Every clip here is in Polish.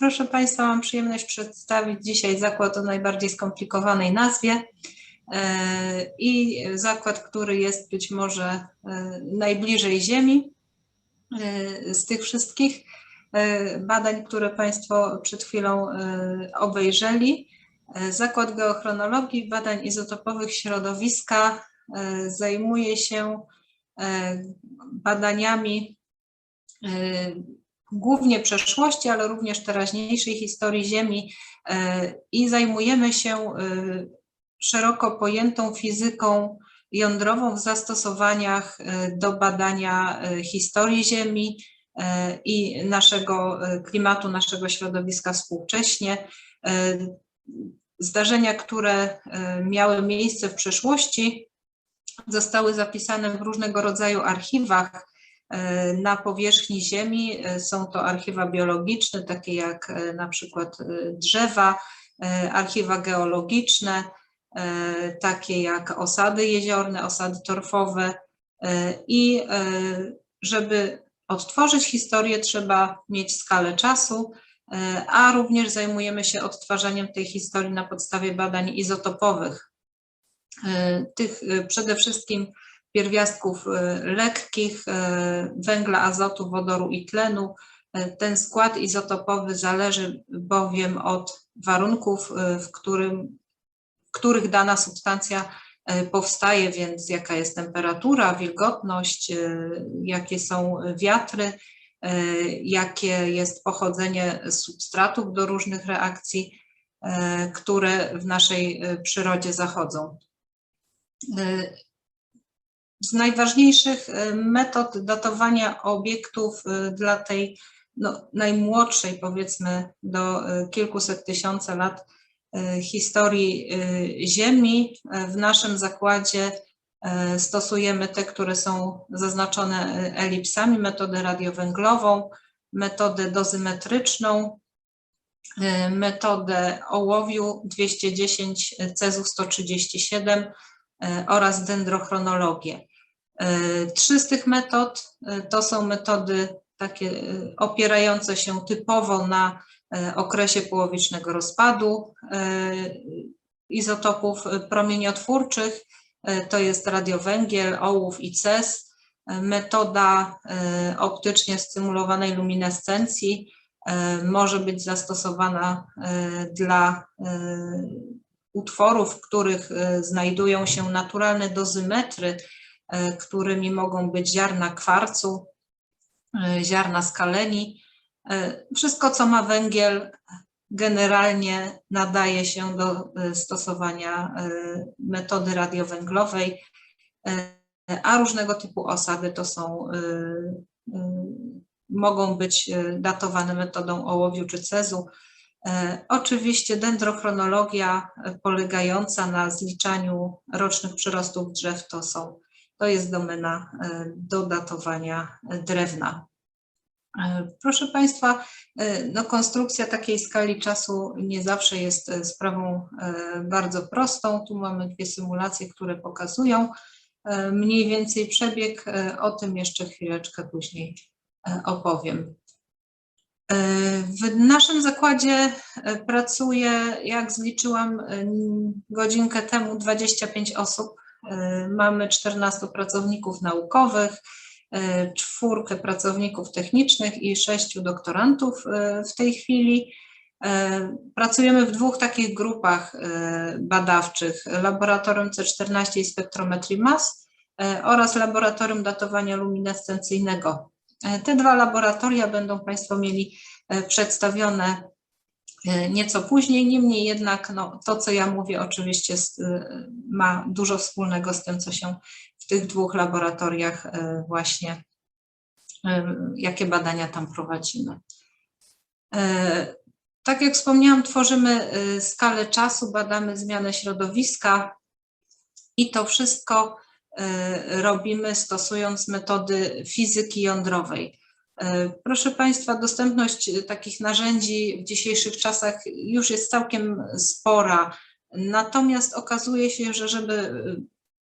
Proszę Państwa, mam przyjemność przedstawić dzisiaj zakład o najbardziej skomplikowanej nazwie e, i zakład, który jest być może e, najbliżej Ziemi e, z tych wszystkich badań, które Państwo przed chwilą obejrzeli. Zakład Geochronologii Badań Izotopowych Środowiska zajmuje się badaniami głównie przeszłości, ale również teraźniejszej historii Ziemi e, i zajmujemy się e, szeroko pojętą fizyką jądrową w zastosowaniach e, do badania historii Ziemi i naszego klimatu, naszego środowiska współcześnie. Zdarzenia, które miały miejsce w przeszłości, zostały zapisane w różnego rodzaju archiwach, na powierzchni Ziemi. E, są to archiwa biologiczne, takie jak e, na przykład drzewa, archiwa geologiczne, takie jak osady jeziorne, osady torfowe. I żeby odtworzyć historię, trzeba mieć skalę czasu, a również zajmujemy się odtwarzaniem tej historii na podstawie badań izotopowych. Tych przede wszystkim pierwiastków e, lekkich, e, węgla, azotu, wodoru i tlenu. E, ten skład izotopowy zależy bowiem od warunków, w, którym, w których dana substancja powstaje, więc jaka jest temperatura, wilgotność, jakie są wiatry, jakie jest pochodzenie substratów do różnych reakcji, które w naszej przyrodzie zachodzą. Z najważniejszych y, metod datowania obiektów y, dla tej no, najmłodszej, powiedzmy do y, kilkuset tysięcy lat historii Ziemi, w naszym zakładzie stosujemy te, które są zaznaczone elipsami, metodę radiowęglową, metodę dozymetryczną, metodę ołowiu 210 Cezu 137 oraz dendrochronologię. E, trzy z tych metod e, to są metody takie e, opierające się typowo na okresie połowicznego rozpadu izotopów promieniotwórczych. To jest radiowęgiel, ołów i CES. Metoda optycznie stymulowanej luminescencji może być zastosowana dla utworów, w których znajdują się naturalne dozymetry E, którymi mogą być ziarna kwarcu, e, ziarna skaleni. E, wszystko, co ma węgiel, generalnie nadaje się do stosowania metody radiowęglowej, a różnego typu osady to są, mogą być datowane metodą ołowiu czy cezu. Oczywiście dendrochronologia polegająca na zliczaniu rocznych przyrostów drzew to są to jest domena e, do datowania drewna. E, proszę Państwa, e, no konstrukcja takiej skali czasu nie zawsze jest sprawą bardzo prostą. Tu mamy dwie symulacje, które pokazują mniej więcej przebieg. O tym jeszcze chwileczkę później opowiem. W naszym zakładzie pracuje, jak zliczyłam godzinkę temu, 25 osób mamy 14 pracowników naukowych, e, czwórkę pracowników technicznych i sześciu doktorantów e, w tej chwili. Pracujemy w dwóch takich grupach badawczych, laboratorium C14 i spektrometrii mas oraz laboratorium datowania luminescencyjnego. Te dwa laboratoria będą Państwo mieli przedstawione E, nieco później. Niemniej jednak no, to, co ja mówię, oczywiście e, ma dużo wspólnego z tym, co się w tych dwóch laboratoriach e, właśnie, jakie badania tam prowadzimy. Tak jak wspomniałam, tworzymy skalę czasu, badamy zmianę środowiska i to wszystko robimy stosując metody fizyki jądrowej. E, proszę Państwa, dostępność takich narzędzi w dzisiejszych czasach już jest całkiem spora. Natomiast okazuje się, że żeby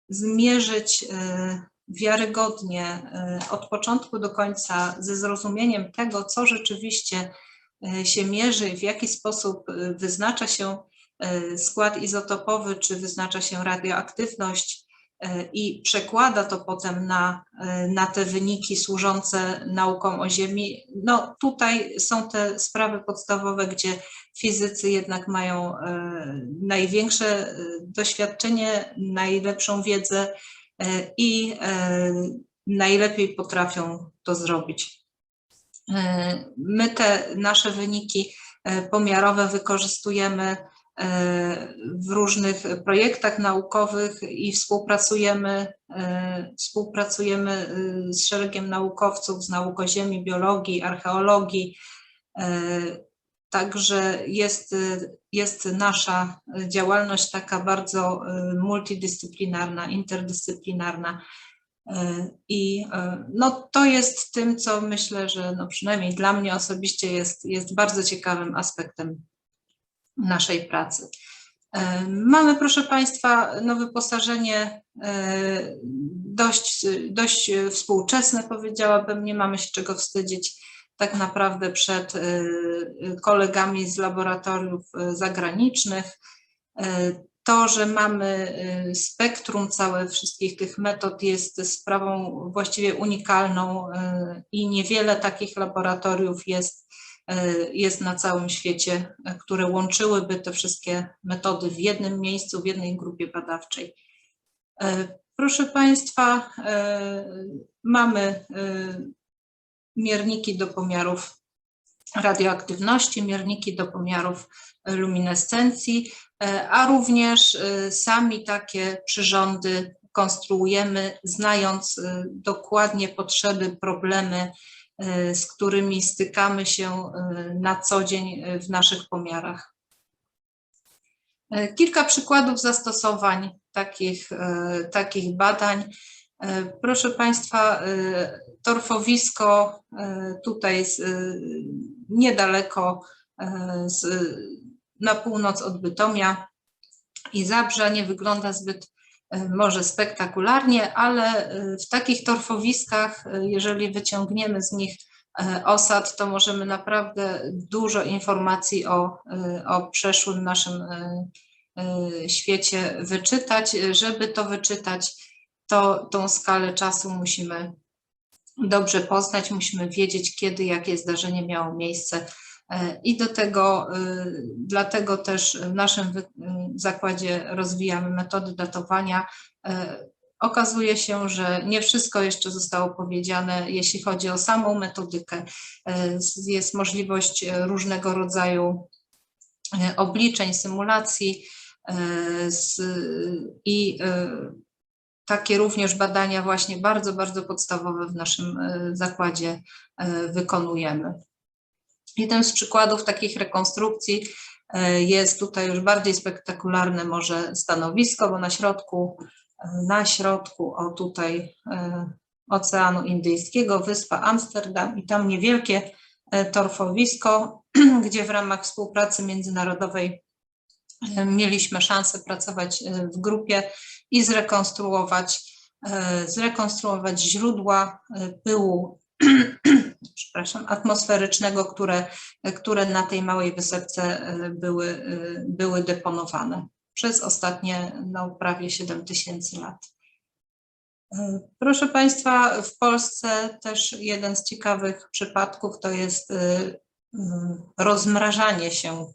zmierzyć e, wiarygodnie e, od początku do końca ze zrozumieniem tego, co rzeczywiście się mierzy, w jaki sposób wyznacza się skład izotopowy, czy wyznacza się radioaktywność, E, i przekłada to potem na, e, na te wyniki służące naukom o Ziemi. No tutaj są te sprawy podstawowe, gdzie fizycy jednak mają e, największe doświadczenie, najlepszą wiedzę i najlepiej potrafią to zrobić. My te nasze wyniki pomiarowe wykorzystujemy w różnych projektach naukowych i współpracujemy, e, współpracujemy e, z szeregiem naukowców z nauk o ziemi, biologii, archeologii. E, także jest, jest nasza działalność taka bardzo multidyscyplinarna, interdyscyplinarna. I no, to jest tym, co myślę, że no, przynajmniej dla mnie osobiście jest, jest bardzo ciekawym aspektem naszej pracy. E, mamy, proszę Państwa, no wyposażenie e, dość, dość współczesne, powiedziałabym, nie mamy się czego wstydzić tak naprawdę przed e, kolegami z laboratoriów zagranicznych. To, że mamy spektrum całe wszystkich tych metod jest sprawą właściwie unikalną i niewiele takich laboratoriów jest jest na całym świecie, e, które łączyłyby te wszystkie metody w jednym miejscu, w jednej grupie badawczej. E, proszę Państwa, mamy mierniki do pomiarów radioaktywności, mierniki do pomiarów luminescencji, a również sami takie przyrządy konstruujemy, znając dokładnie potrzeby, problemy E, z którymi stykamy się e, na co dzień e, w naszych pomiarach. Kilka przykładów zastosowań takich, takich badań. Proszę Państwa, torfowisko tutaj z, niedaleko z, na północ od Bytomia i Zabrza nie wygląda zbyt E, może spektakularnie, ale e, w takich torfowiskach, e, jeżeli wyciągniemy z nich osad, to możemy naprawdę dużo informacji o, o przeszłym naszym świecie wyczytać. Żeby to wyczytać, to tą skalę czasu musimy dobrze poznać, musimy wiedzieć, kiedy jakie zdarzenie miało miejsce i do tego, y, dlatego też w naszym zakładzie rozwijamy metody datowania. Y, okazuje się, że nie wszystko jeszcze zostało powiedziane, jeśli chodzi o samą metodykę. Jest możliwość różnego rodzaju obliczeń, symulacji i takie również badania właśnie bardzo, bardzo podstawowe w naszym zakładzie wykonujemy. Jeden z przykładów takich rekonstrukcji e, jest tutaj już bardziej spektakularne może stanowisko, bo na środku, e, na środku, o tutaj e, Oceanu Indyjskiego, wyspa Amsterdam i tam niewielkie torfowisko, gdzie w ramach współpracy międzynarodowej mieliśmy szansę pracować w grupie i zrekonstruować, zrekonstruować źródła pyłu przepraszam, atmosferycznego, które, które na tej małej wysepce e, były, e, były deponowane przez ostatnie no, prawie 7 tysięcy lat. E, proszę Państwa, w Polsce też jeden z ciekawych przypadków to jest rozmrażanie się,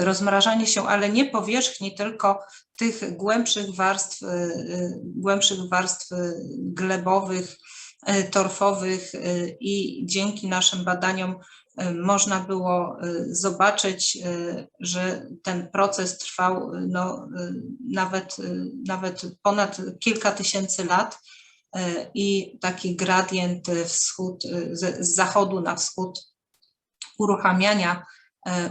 rozmrażanie się, ale nie powierzchni, tylko tych głębszych warstw, głębszych warstw glebowych, torfowych e, i dzięki naszym badaniom e, można było zobaczyć, że ten proces trwał no, nawet, nawet ponad kilka tysięcy lat i taki gradient wschód, z, zachodu na wschód uruchamiania,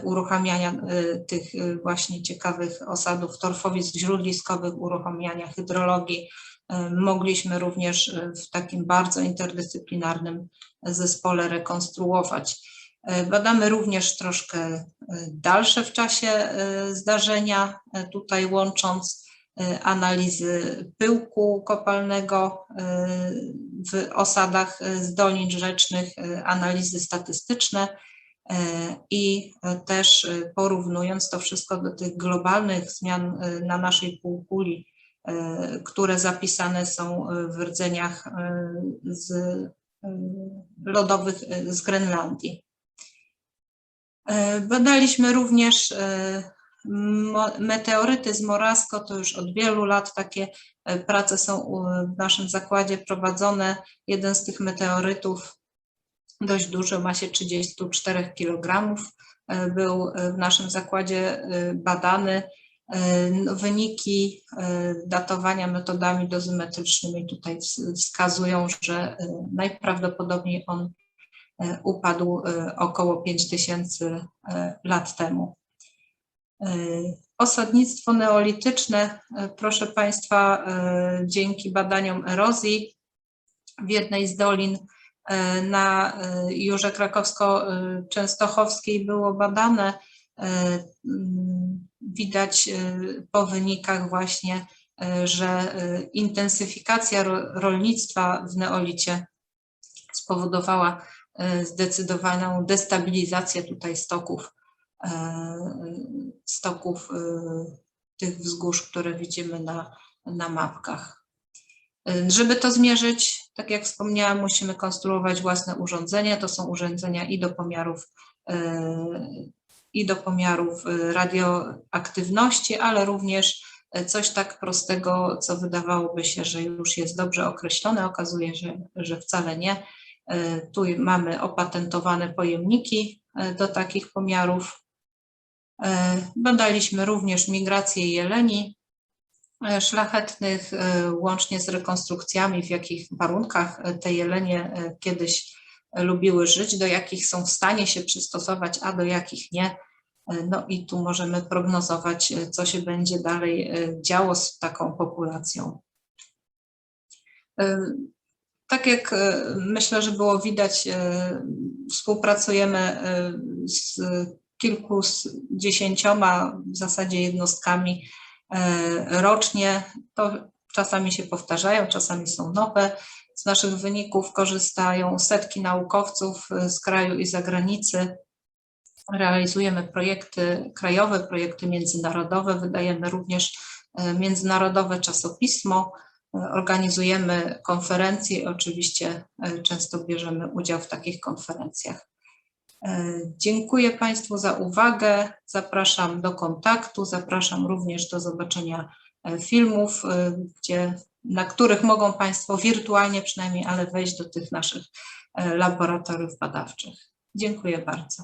uruchamiania tych właśnie ciekawych osadów torfowisk źródliskowych, uruchamiania hydrologii, E, mogliśmy również e, w takim bardzo interdyscyplinarnym zespole rekonstruować. E, badamy również troszkę dalsze w czasie zdarzenia, tutaj łącząc analizy pyłku kopalnego w osadach z dolin rzecznych, analizy statystyczne i też porównując to wszystko do tych globalnych zmian na naszej półkuli, które zapisane są w rdzeniach z lodowych z Grenlandii. Badaliśmy również meteoryty z Morasko, to już od wielu lat takie e, prace są w naszym zakładzie prowadzone. Jeden z tych meteorytów, dość duży, ma się 34 kg, e, był e, w naszym zakładzie badany. No, wyniki datowania metodami dozymetrycznymi tutaj wskazują, że najprawdopodobniej on upadł około 5000 lat temu. E, osadnictwo neolityczne, e, proszę Państwa, e, dzięki badaniom erozji w jednej z dolin na Jurze Krakowsko-Częstochowskiej było badane. Widać po wynikach właśnie, że intensyfikacja rolnictwa w neolicie spowodowała zdecydowaną destabilizację tutaj stoków stoków tych wzgórz, które widzimy na, na mapkach. Żeby to zmierzyć, tak jak wspomniałam, musimy konstruować własne urządzenia. To są urządzenia i do pomiarów, i do pomiarów radioaktywności, ale również coś tak prostego, co wydawałoby się, że już jest dobrze określone, okazuje się, że wcale nie. Tu mamy opatentowane pojemniki do takich pomiarów. Badaliśmy również migrację jeleni szlachetnych, łącznie z rekonstrukcjami, w jakich warunkach te jelenie kiedyś lubiły żyć, do jakich są w stanie się przystosować, a do jakich nie. No i tu możemy prognozować, co się będzie dalej działo z taką populacją. Tak jak myślę, że było widać, współpracujemy z kilkudziesięcioma w zasadzie jednostkami e, rocznie. To czasami się powtarzają, czasami są nowe. Z naszych wyników korzystają setki naukowców z kraju i zagranicy. Realizujemy projekty krajowe, projekty międzynarodowe, wydajemy również e, międzynarodowe czasopismo, e, organizujemy konferencje, oczywiście często bierzemy udział w takich konferencjach. E, dziękuję Państwu za uwagę. Zapraszam do kontaktu, zapraszam również do zobaczenia e, filmów, e, gdzie, na których mogą Państwo wirtualnie przynajmniej, ale wejść do tych naszych laboratoriów badawczych. Dziękuję bardzo.